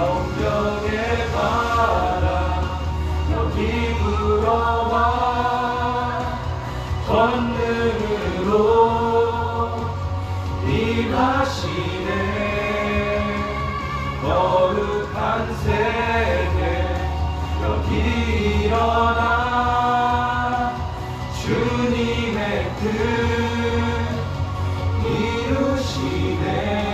성령의 바람 여기 불어와 권능으로 임하시네. 거룩한 세계 여기 일어나. 주님의 뜻 이루시네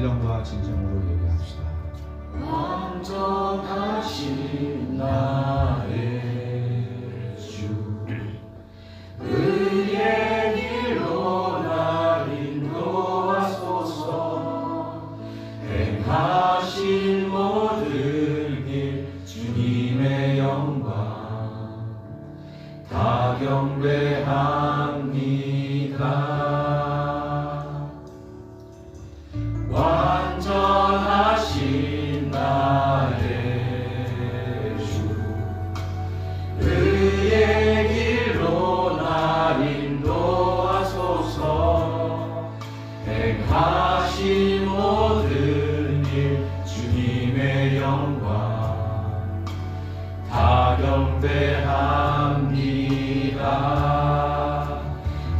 신령과 진정으로 예배합시다. 완전하신 나의 주. 의의 길로 날 인도하소서. 행하신 모든 길 주님의 영광 다 경배합니다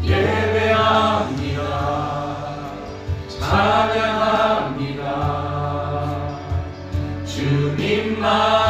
예배합니다. 찬양합니다. 주님만